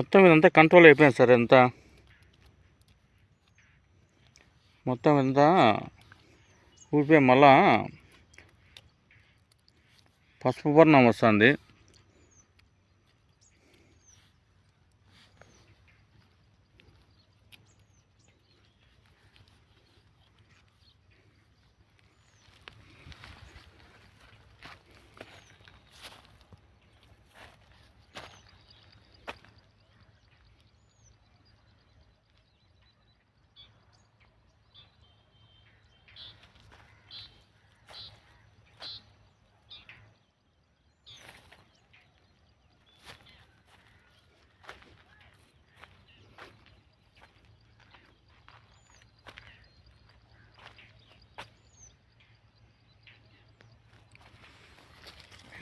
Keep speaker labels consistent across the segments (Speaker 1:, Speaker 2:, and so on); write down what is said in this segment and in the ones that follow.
Speaker 1: మొత్తం ఇదంతా కంట్రోల్ అయిపోయింది సార్ ఎంత? మొత్తం ఇదంతా ఊరిపోయి మళ్ళా పసుపు వర్ణం వస్తుంది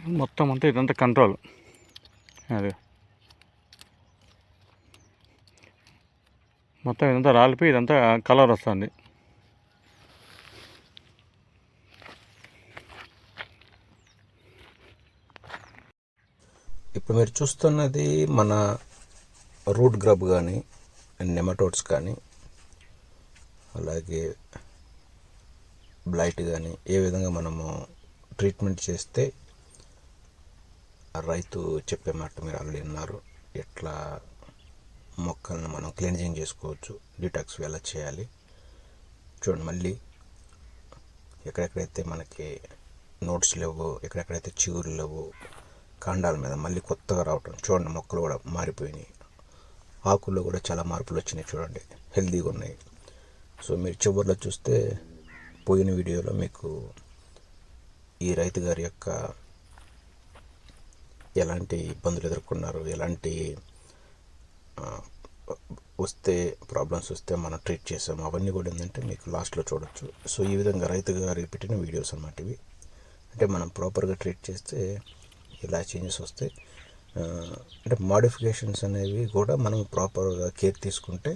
Speaker 1: మొత్తం అంతా ఇదంతా కంట్రోల్. అది. మొత్తం ఇదంతా రాలిపోయి ఇదంతా కలర్ వస్తుంది.
Speaker 2: ఇప్పుడు మీరు చూస్తున్నది మన రూట్ గ్రబ్ కానీ నెమటోడ్స్ కానీ అలాగే బ్లైట్ కానీ ఏ విధంగా మనము ట్రీట్మెంట్ చేస్తే రైతు చెప్పే మాట మీరు ఆల్రెడీ విన్నారు. ఎట్లా మొక్కలను మనం క్లీన్జింగ్ చేసుకోవచ్చు డిటాక్స్ ఎలా చేయాలి. చూడండి మళ్ళీ ఎక్కడెక్కడైతే మనకి నోట్స్ లేవు ఎక్కడెక్కడైతే చిగురు లేవు కాండాల మీద మళ్ళీ కొత్తగా రావటం చూడండి మొక్కలు కూడా మారిపోయినాయి. ఆకుల్లో కూడా చాలా మార్పులు వచ్చినాయి చూడండి హెల్తీగా ఉన్నాయి. సో మీరు చివరిలో చూస్తే పోయిన వీడియోలో మీకు ఈ రైతు గారి యొక్క ఎలాంటి ఇబ్బందులు ఎదుర్కొన్నారు? ఎలాంటి వస్తే ప్రాబ్లమ్స్ వస్తే మనం ట్రీట్ చేసాము అవన్నీ కూడా ఏంటంటే మీకు లాస్ట్లో చూడొచ్చు. సో ఈ విధంగా రైతు గారు పెట్టిన వీడియోస్ అన్నమాట ఇవి. అంటే మనం ప్రాపర్గా ట్రీట్ చేస్తే ఇలా చేంజెస్ వస్తాయి అంటే మాడిఫికేషన్స్ అనేవి కూడా మనం ప్రాపర్గా కేర్ తీసుకుంటే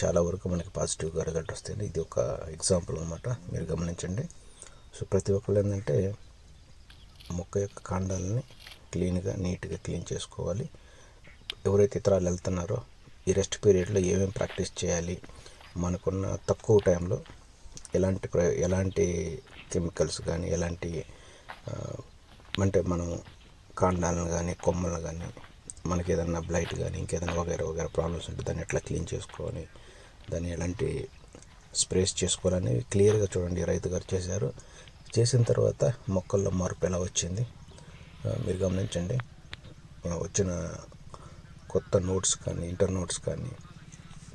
Speaker 2: చాలా వరకు మనకి పాజిటివ్గా రిజల్ట్ వస్తుంది ఇది ఒక ఎగ్జాంపుల్ అనమాట మీరు గమనించండి. సో ప్రతి ఒక్కళ్ళు ఏంటంటే మొక్క యొక్క కాండాలని క్లీన్గా నీట్గా క్లీన్ చేసుకోవాలి. ఎవరైతే ఇతరాలు వెళ్తున్నారో ఈ రెస్ట్ పీరియడ్లో ఏమేమి ప్రాక్టీస్ చేయాలి మనకున్న తక్కువ టైంలో ఎలాంటి ప్ర- ఎలాంటి కెమికల్స్ కానీ ఎలాంటి అంటే మనం కాండాలను కానీ కొమ్మలను కానీ మనకి ఏదైనా బ్లైట్ కానీ ఇంకేదైనా వగైరా వగైరా ప్రాబ్లమ్స్ ఉంటే దాన్ని ఎట్లా క్లీన్ చేసుకోవాలి దాన్ని ఎలాంటి స్ప్రేస్ చేసుకోవాలని క్లియర్గా చూడండి. రైతు గారు చేశారు. చేసిన తర్వాత మొక్కల్లో మార్పు ఎలా వచ్చింది? మీరు గమనించండి. వచ్చిన కొత్త నోట్స్ కానీ ఇంటర్ నోట్స్ కానీ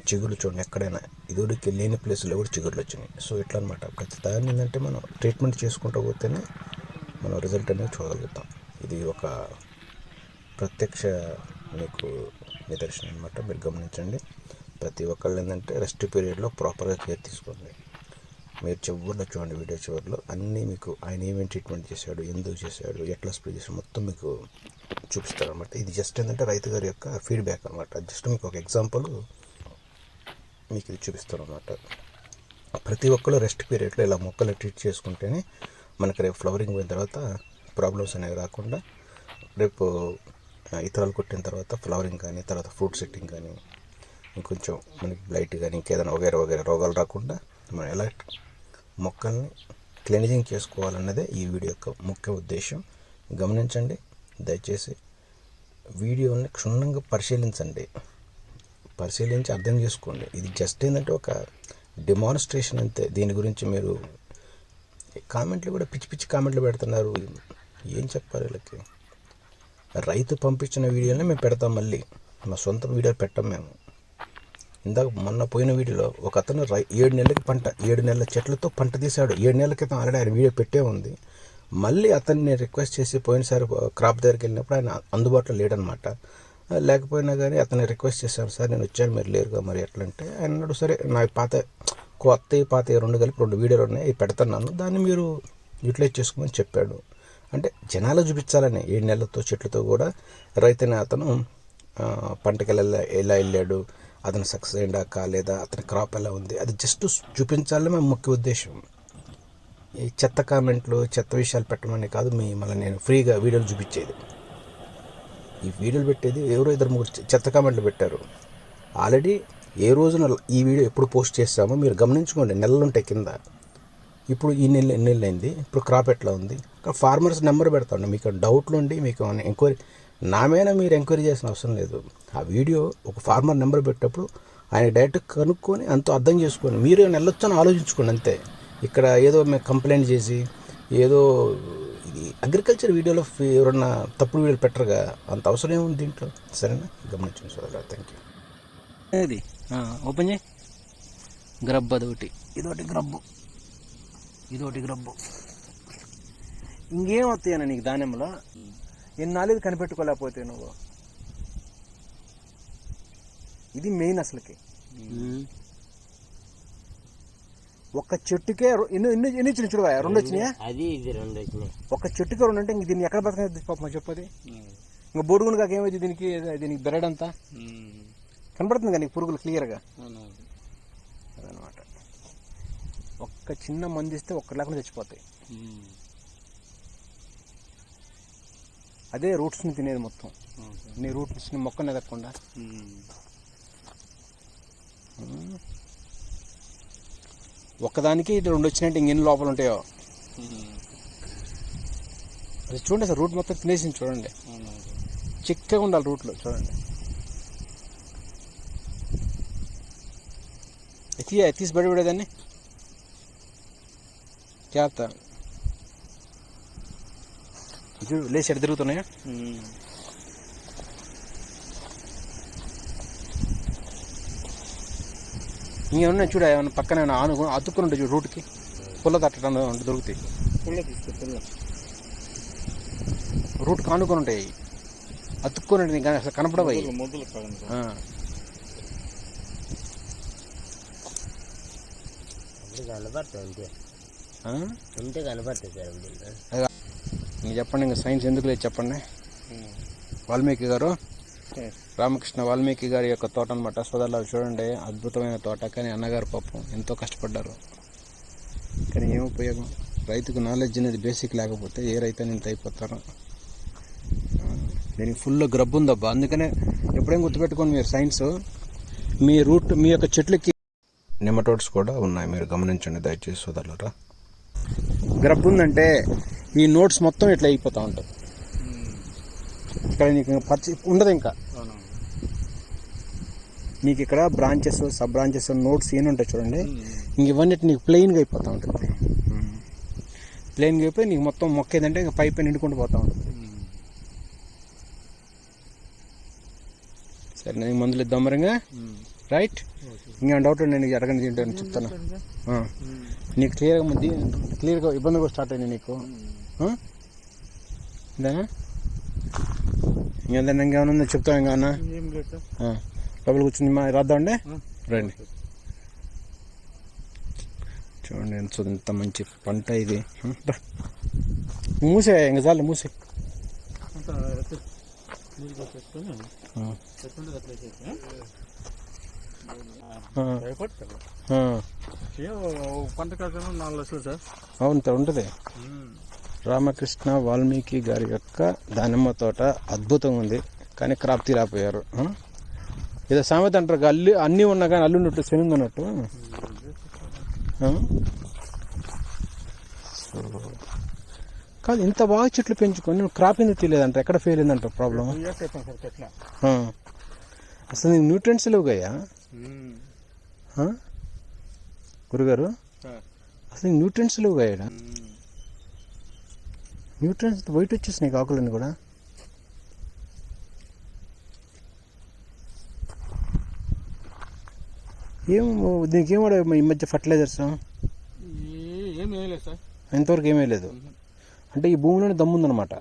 Speaker 2: చిగురు చూడండి. ఎక్కడైనా ఇదివరకు లేని ప్లేస్లో కూడా చిగురులు వచ్చినాయి. సో ఇట్లా అనమాట ప్రతి దాన్ని ఏంటంటే మనం ట్రీట్మెంట్ చేసుకుంటూ పోతేనే మనం రిజల్ట్ అనేది చూడగలుగుతాం. ఇది ఒక ప్రత్యక్ష మీకు నిదర్శనం అనమాట మీరు గమనించండి. ప్రతి ఒక్కళ్ళు ఏంటంటే రెస్ట్ పీరియడ్లో ప్రాపర్గా కేర్ తీసుకోండి. మీరు చివరిలో చూడండి వీడియో చివరిలో. అన్నీ మీకు ఆయన ఏమేమి ట్రీట్మెంట్ చేశాడు ఎందుకు చేశాడు ఎట్లా స్ప్రే చేశాడు మొత్తం మీకు చూపిస్తారు అనమాట ఇది జస్ట్ ఏంటంటే రైతు గారి యొక్క ఫీడ్బ్యాక్ అనమాట జస్ట్ మీకు ఒక ఎగ్జాంపుల్ మీకు ఇది చూపిస్తాను అనమాట ప్రతి ఒక్కరు రెస్ట్ పీరియడ్లో ఇలా మొక్కలు ట్రీట్ చేసుకుంటేనే మనకి రేపు ఫ్లవరింగ్ పోయిన తర్వాత ప్రాబ్లమ్స్ అనేవి రాకుండా రేపు ఇతరాలు కొట్టిన తర్వాత ఫ్లవరింగ్ కానీ తర్వాత ఫ్రూట్ సెట్టింగ్ కానీ ఇంకొంచెం మనకి బ్లైట్ కానీ ఇంకేదైనా వగేరా వగేరా రోగాలు రాకుండా మనం ఎలా మొక్కల్ని క్లీనింగ్ చేసుకోవాలన్నదే ఈ వీడియో యొక్క ముఖ్య ఉద్దేశం. గమనించండి దయచేసి వీడియోని క్షుణ్ణంగా పరిశీలించండి. పరిశీలించి అర్థం చేసుకోండి. ఇది జస్ట్ ఏంటంటే ఒక డిమానిస్ట్రేషన్ అంతే. దీని గురించి మీరు కామెంట్లు కూడా పిచ్చి పిచ్చి కామెంట్లు పెడుతున్నారు. ఏం చెప్పాలి వీళ్ళకి? రైతు పంపించిన వీడియోనే మేము పెడతాం మళ్ళీ. మా సొంత వీడియో పెట్టం మేము. ఇందాక మొన్న పోయిన వీడియోలో ఒక అతను రై ఏడు నెలలకి పంట ఏడు నెలల చెట్లతో పంట తీశాడు. ఏడు నెలల క్రితం ఆల్రెడీ ఆయన వీడియో పెట్టే ఉంది. మళ్ళీ అతన్ని రిక్వెస్ట్ చేసి పోయినసారి క్రాప్ దగ్గరికి వెళ్ళినప్పుడు ఆయన అందుబాటులో లేడనమాట. లేకపోయినా కానీ అతన్ని రిక్వెస్ట్ చేశాను సార్ నేను వచ్చాను మీరు లేరుగా మరి ఎట్లంటే ఆయన అన్నాడు సరే నాకు పాత కొత్త పాత రెండు కలిపి రెండు వీడియోలు ఉన్నాయి పెడతాను దాన్ని మీరు యూటిలైజ్ చేసుకోమని చెప్పాడు. అంటే జనాలు చూపించాలని ఏడు నెలలతో చెట్లతో కూడా రైతుని అతను పంటకెళ్ళ ఎలా వెళ్ళాడు అతను సక్సెస్ అయిందా కాలేదా అతని క్రాప్ ఎలా ఉంది అది జస్ట్ చూపించాలని మా ముఖ్య ఉద్దేశం. ఈ చెత్త కామెంట్లు చెత్త విషయాలు పెట్టమని కాదు మీ మళ్ళీ నేను ఫ్రీగా వీడియోలు చూపించేది.
Speaker 3: ఈ వీడియోలు పెట్టేది ఎవరో ఇద్దరు ముగ్గురు చెత్త కామెంట్లు పెట్టారు. ఆల్రెడీ ఏ రోజున ఈ వీడియో ఎప్పుడు పోస్ట్ చేస్తామో మీరు గమనించుకోండి నెలలు ఉంటాయి కింద. ఇప్పుడు ఈ నెల ఎన్ని నెలలు అయింది ఇప్పుడు క్రాప్ ఎట్లా ఉంది? ఫార్మర్స్ నెంబర్ పెడతాండి మీకు డౌట్లు ఉండి మీకు ఎంక్వైరీ నా మీద మీరు ఎంక్వైరీ చేసిన అవసరం లేదు. ఆ వీడియో ఒక ఫార్మర్ నెంబర్ పెట్టేటప్పుడు ఆయన డైరెక్ట్ కనుక్కొని అంత అర్థం చేసుకోండి మీరు వెళ్ళొచ్చని ఆలోచించుకోండి అంతే. ఇక్కడ ఏదో మేము కంప్లైంట్ చేసి ఏదో ఇది అగ్రికల్చర్ వీడియోలో ఎవరన్నా తప్పుడు వీడియోలు పెట్టరుగా అంత అవసరం ఏముంది దీంట్లో? సరేనా? గమనించండి సోదరా థ్యాంక్ యూ
Speaker 2: ఇది ఓపెన్ చేయి. గ్రబ్ అదొకటి. ఇదొకటి గ్రబ్బు. ఇదొకటి గ్రబ్బు. ఇంకేం వస్తాయన్న నీకు దానిమ్మలో ఎన్నాళ్ళు కనిపెట్టుకోలేకపోతే నువ్వు? ఇది మెయిన్ అసలుకి. ఒక్క చెట్టుకే ఎన్ని ఎన్ని ఎన్ని వచ్చినాయి చూడవా రెండు వచ్చినాయా?
Speaker 4: అది ఇది రెండు వచ్చినాయి.
Speaker 2: ఒక్క చెట్టుకే రెండు అంటే ఇంక దీన్ని ఎక్కడ బతకదు పాపం చెప్పది? ఇంకా బొడుగును కాక ఏమైంది దీనికి? దీనికి బెరడ్ అంతా కనపడుతుంది కానీ పురుగులు క్లియర్గా? అదనమాట. ఒక్క చిన్న మంది ఇస్తే ఒక్క లేకుండా చచ్చిపోతాయి. అదే రూట్స్ని తినేది మొత్తం. నీ రూట్స్ని మొక్కని ఎదగకుండా ఒక్కదానికి రెండు వచ్చినట్టు ఇంకెన్ని లోపల ఉంటాయో. అది చూడండి అసలు రూట్ మొత్తం తినేసింది చూడండి. చిక్కగా ఉండాలి రూట్లో చూడండి. ఎత్తి తీసి బయటపడేదాన్ని చేస్తా చూడు లేచి ఎడ తిరుగుతున్నాయా? ఇంకేమన్నా చూడ ఏమన్నా పక్కన ఏమన్నా ఆను అతుక్కుని ఉంటాయి చూడు రూట్కి. పుల్ల తట్టడం దొరుకుతాయి. రూట్ కానుకొని ఉంటాయి. అతుక్కొని ఉంటాయి కానీ అసలు కనపడవు
Speaker 4: కనపడుతుంది అంతే. కనపడుతుంది
Speaker 2: చెప్పండి ఇంకా సైన్స్ ఎందుకు లేదు చెప్పండి? వాల్మీకి గారు రామకృష్ణ వాల్మీకి గారి యొక్క తోట అనమాట సోదరులు చూడండి అద్భుతమైన తోట. కానీ అన్నగారు పాపం ఎంతో కష్టపడ్డారు. కానీ ఏం ఉపయోగం? రైతుకు నాలెడ్జ్ అనేది బేసిక్ లేకపోతే ఏ రైతు ఇంత అయిపోతారు. దీనికి ఫుల్ గ్రబ్ ఉందబ్బా. అందుకనే ఎప్పుడేం గుర్తుపెట్టుకోండి మీరు సైన్స్ మీ రూట్ మీ యొక్క చెట్లకి
Speaker 3: నెమటోడ్స్ కూడా ఉన్నాయి. మీరు గమనించండి దయచేసి సోదరులరా.
Speaker 2: గ్రబ్ ఉందంటే ఈ నోట్స్ మొత్తం ఇట్లా అయిపోతూ ఉంటుంది ఇక్కడ నీకు పచ్చి ఉండదు ఇంకా. మీకు ఇక్కడ బ్రాంచెస్ సబ్ బ్రాంచెస్ నోట్స్ ఏమి ఉంటాయి చూడండి. ఇంక ఇవన్నీ నీకు ప్లెయిన్గా అయిపోతూ ఉంటుంది. ప్లెయిన్గా అయిపోయి నీకు మొత్తం మొక్క ఏదంటే ఇంకా పైప్ నిండుకుంటూ పోతూ ఉంటుంది. సరే నేను మందులు ఇద్దాం మరింగా. రైట్ ఇంకా డౌట్ నేను నీకు అడగని తింటాను చెప్తాను. నీకు క్లియర్గా ముందు క్లియర్గా ఇబ్బంది కూడా స్టార్ట్ అయింది నీకు. ఆ? ఇదేనా ఇంకేదన్నా ఇంకేమైనా ఉందో చెప్తాను ఇంకేమన్నా ఆ. లోపల కూర్చుని మా రాద్దామండి రండి చూడండి ఎంత ఎంత మంచి పంట ఇది. మూసే ఇంక చాలు మూసే.
Speaker 5: పంట కాకుండా నాలుగు లక్షలు సార్
Speaker 2: అవును సార్ ఉంటుంది రామకృష్ణ వాల్మీకి గారి యొక్క దానిమ్మ తోట అద్భుతంగా ఉంది. కానీ క్రాప్ తీరాపోయారు? ఏదో సామెత అంటారు అల్లి అన్నీ ఉన్నా కానీ అల్లు ఉన్నట్టు శని ఉన్నట్టు? సో, కాదు ఇంత బాగా చెట్లు పెంచుకొని నువ్వు క్రాప్ ఎందుకు తీయలేదంట? ఎక్కడ ఫెయిల్ అయిందంట ప్రాబ్లం అసలు నీకు న్యూట్రియంట్స్ లేవుగాయా ఆ? గురుగారు? అసలు నీకు న్యూట్రియంట్స్ లేవుగాయడా న్యూట్రియన్స్ వైట్ వచ్చేసినాయి ఆకులన్నీ కూడా. ఏం దీనికి ఏం వాడే ఈ మధ్య ఫర్టిలైజర్స్
Speaker 5: ఏం వేయలేదు సార్.
Speaker 2: ఇంతవరకు ఏమీ లేదు అంటే ఈ భూమిలోనే దమ్ముందనమాట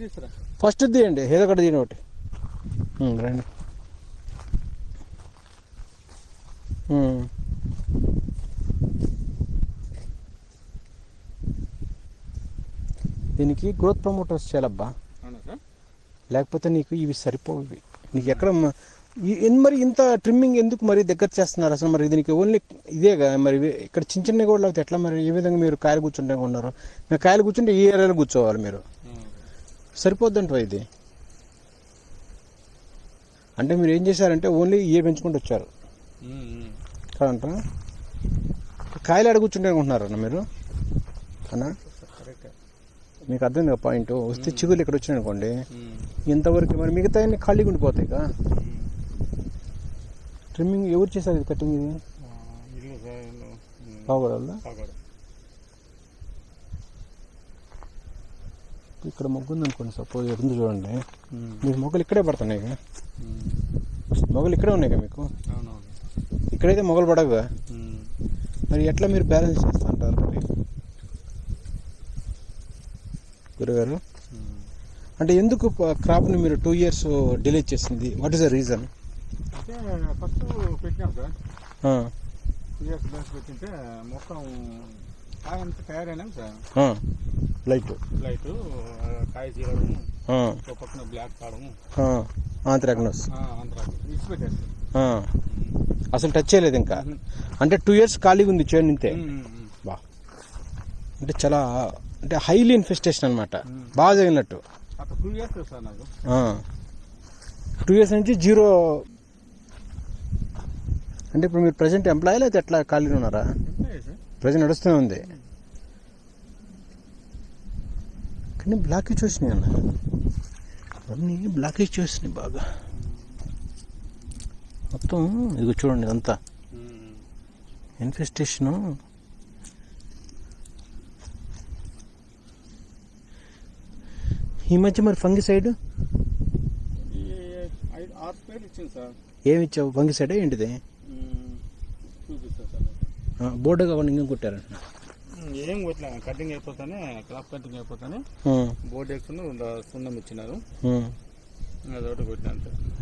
Speaker 5: తీసుకురా.
Speaker 2: ఫస్ట్ తీయండి ఏదో ఒకటి తీయండి ఒకటి. రండి. దీనికి గ్రోత్ ప్రమోటర్స్ చేయాలబ్బా. లేకపోతే నీకు ఇవి సరిపోవు. నీకు ఎక్కడ మరి ఇంత ట్రిమ్మింగ్ ఎందుకు మరి దగ్గర చేస్తున్నారు? అసలు మరి దీనికి ఓన్లీ ఇదేగా మరి ఇక్కడ చిన్న చిన్న కూడా లేకపోతే ఎట్లా మరి ఏ విధంగా మీరు కాయలు కూర్చుంటే ఉన్నారు? మీరు కాయలు కూర్చుంటే ఈ ఏరియాలో కూర్చోవాలి మీరు. సరిపోద్దంట ఇది? అంటే మీరు ఏం చేశారంటే ఓన్లీ ఏ పెంచుకుంటూ వచ్చారు? కాదంట కాయలు ఆడ కూర్చుంటే అనుకుంటున్నారు అన్న మీరు? అన్నా? మీకు అర్థం కదా పాయింట్ వస్తే చిగులు ఇక్కడ వచ్చినాయి అనుకోండి ఇంతవరకు మరి మిగతా అన్ని ఖాళీగా ఉండిపోతాయి కదా ట్రిమ్మింగ్ ఎవరు చేశారు ఇది కటింగ్ ఇది? ఇక్కడ మొగ్గు ఉంది అనుకోండి సపోజ్ ఎడుంది చూడండి. మీకు మొగ్గలు ఇక్కడే పడుతున్నాయి కదా మొగలు ఇక్కడే ఉన్నాయి కదా మీకు? ఇక్కడైతే మొగలు పడవుగా మరి ఎట్లా మీరు బ్యాలెన్స్ చేస్తా అంటారు మరి గురుగారు. అంటే ఎందుకు క్రాప్ని మీరు టూ ఇయర్స్ డిలే చేసింది? వాట్ ఈస్ ద రీజన్
Speaker 5: అంటే ఫస్ట్ పెట్టినాం సార్. టూ ఇయర్స్ బ్యాక్ పెట్టింటే మొత్తం కాయ అంతా తయారైనాం సార్.
Speaker 2: లైట్
Speaker 5: లైట్ కాయ చీరడం ఒక పక్కన బ్లాక్ ఇచ్చి పెట్టారు
Speaker 2: అసలు టచ్ చేయలేదు ఇంకా. అంటే టూ ఇయర్స్ ఖాళీగా ఉంది చేను ఇంతే. బా. అంటే చాలా అంటే హైలీ ఇన్ఫెస్టేషన్ అనమాట బాగా జరిగినట్టు.
Speaker 5: టూ ఇయర్స్
Speaker 2: నుంచి జీరో. అంటే ఇప్పుడు మీరు ప్రజెంట్ ఎంప్లాయీ లేకపోతే ఎట్లా ఖాళీగా ఉన్నారా? ప్రజెంట్ నడుస్తూనే ఉంది. కానీ బ్లాకేజ్ వచ్చినాయి అన్న. అన్నీ బ్లాకేజ్ చేసినాయి బాగా. మొత్తం ఇదిగో చూడండి ఇదంతా. ఇన్ఫెస్టేషను ఈ మధ్య మరి ఫంగిసైడ్?
Speaker 5: ఐదు ఆరు స్పేర్లు ఇచ్చింది సార్.
Speaker 2: ఏమి ఇచ్చావు ఫంగిసైడ్ ఏంటిది?
Speaker 5: చూపిస్తా సార్.
Speaker 2: బోర్డు కావాలి ఇంకా కొట్టారంట.
Speaker 5: ఏం కొట్లా? కటింగ్ అయిపోతానే క్రాప్ కటింగ్ అయిపోతానే. బోర్డు ఎక్కువ సున్నం ఇచ్చినారు. అదొకటి కొట్టినా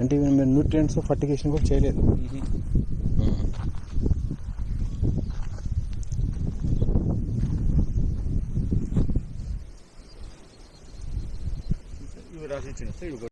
Speaker 2: అంటే మీరు న్యూట్రియంట్స్ ఫర్టిగేషన్ కూడా చేయలేదు.
Speaker 5: ఇవి రాసి ఇచ్చిన సార్ ఇవి